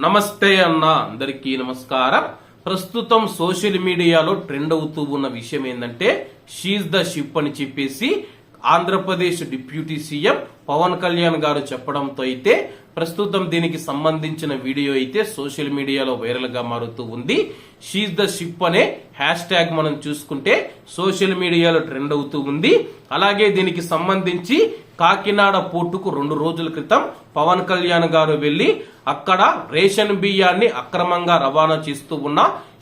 నమస్తే అన్న అందరికీ నమస్కారం. ప్రస్తుతం సోషల్ మీడియాలో ట్రెండ్ అవుతూ ఉన్న విషయం ఏంటంటే షీజ్ ద షిప్ అని చెప్పేసి ఆంధ్రప్రదేశ్ డిప్యూటీ సీఎం పవన్ కళ్యాణ్ గారు చెప్పడంతో అయితే ప్రస్తుతం దీనికి సంబంధించిన వీడియో అయితే సోషల్ మీడియాలో వైరల్గా మారుతూ ఉంది. షీజ్ ద షిప్ అనే హ్యాష్ ట్యాగ్ మనం చూసుకుంటే సోషల్ మీడియాలో ట్రెండ్ అవుతూ ఉంది. అలాగే దీనికి సంబంధించి కాకినాడ పోర్టుకు రెండు రోజుల క్రితం పవన్ కళ్యాణ్ గారు వెళ్ళి అక్కడ రేషన్ బియ్యాన్ని అక్రమంగా రవాణా చేస్తూ ఉన్న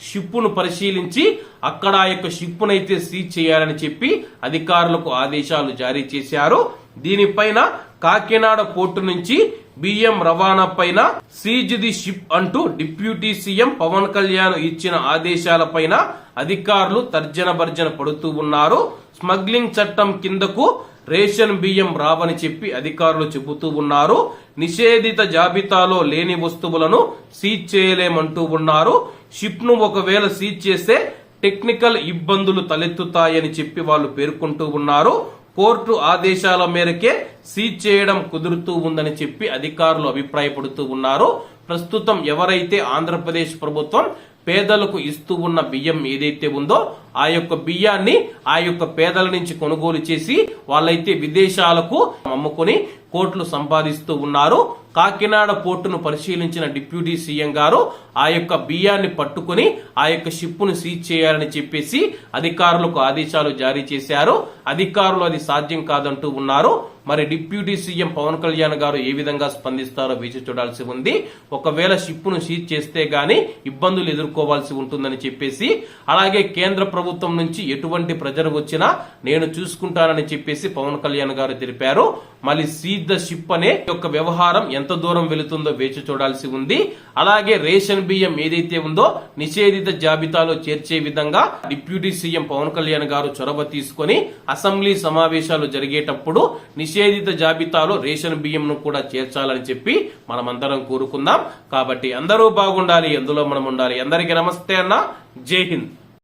షిప్పును పరిశీలించి అక్కడ ఆ యొక్క షిప్పునైతే సీజ్ చేయాలని చెప్పి అధికారులకు ఆదేశాలు జారీ చేశారు. దీనిపైన కాకినాడ పోర్టు నుంచి బియ్యం రవాణా పైన సీజ్ ది షిప్ అంటూ డిప్యూటీ సీఎం పవన్ కళ్యాణ్ ఇచ్చిన ఆదేశాలపైన అధికారులు తర్జన భర్జన పడుతూ ఉన్నారు. స్మగ్లింగ్ చట్టం కిందకు రేషన్ బియ్యం రావని చెప్పి అధికారులు చెబుతూ ఉన్నారు. నిషేధిత జాబితాలో లేని వస్తువులను సీజ్ చేయలేమంటూ ఉన్నారు. షిప్ను ఒకవేళ సీజ్ చేస్తే టెక్నికల్ ఇబ్బందులు తలెత్తుతాయని చెప్పి వాళ్ళు పేర్కొంటూ ఉన్నారు. కోర్టు ఆదేశాల మేరకే సీజ్ చేయడం కుదురుతూ ఉందని చెప్పి అధికారులు అభిప్రాయపడుతూ ఉన్నారు. ప్రస్తుతం ఎవరైతే ఆంధ్రప్రదేశ్ ప్రభుత్వం పేదలకు ఇస్తూ ఉన్న బియ్యం ఏదైతే ఉందో ఆ యొక్క బియ్యాన్ని ఆ యొక్క పేదల నుంచి కొనుగోలు చేసి వాళ్ళైతే విదేశాలకు అమ్ముకొని కోట్లు సంపాదిస్తూ ఉన్నారు. కాకినాడ పోర్టును పరిశీలించిన డిప్యూటీ సీఎం గారు ఆ యొక్క బియ్యాన్ని పట్టుకుని ఆ యొక్క షిప్పును సీజ్ చేయాలని చెప్పేసి అధికారులకు ఆదేశాలు జారీ చేశారు. అధికారులు అది సాధ్యం కాదంటూ ఉన్నారు. మరి డిప్యూటీ సీఎం పవన్ కళ్యాణ్ గారు ఏ విధంగా స్పందిస్తారో వేచి చూడాల్సి ఉంది. ఒకవేళ షిప్పును సీజ్ చేస్తే గాని ఇబ్బందులు ఎదుర్కోవాల్సి ఉంటుందని చెప్పేసి అలాగే కేంద్ర ప్రభుత్వం నుంచి ఎటువంటి ప్రజలు వచ్చినా నేను చూసుకుంటానని చెప్పేసి పవన్ కళ్యాణ్ గారు తెలిపారు. మళ్ళీ సీజ్ ద షిప్ అనే యొక్క వ్యవహారం ఎంత దూరం వెళుతుందో వేచి చూడాల్సి ఉంది. అలాగే రేషన్ బియ్యం ఏదైతే ఉందో నిషేధిత జాబితాలో చేర్చే విధంగా డిప్యూటీ సీఎం పవన్ కళ్యాణ్ గారు చొరవ తీసుకొని అసెంబ్లీ సమావేశాలు జరిగేటప్పుడు నిషేధిత జాబితాలో రేషన్ బియ్యంను కూడా చేర్చాలని చెప్పి మనమందరం కోరుకుందాం. కాబట్టి అందరూ బాగుండాలి ఎందులో మనం ఉండాలి. అందరికీ నమస్తే అన్న. జై హింద్.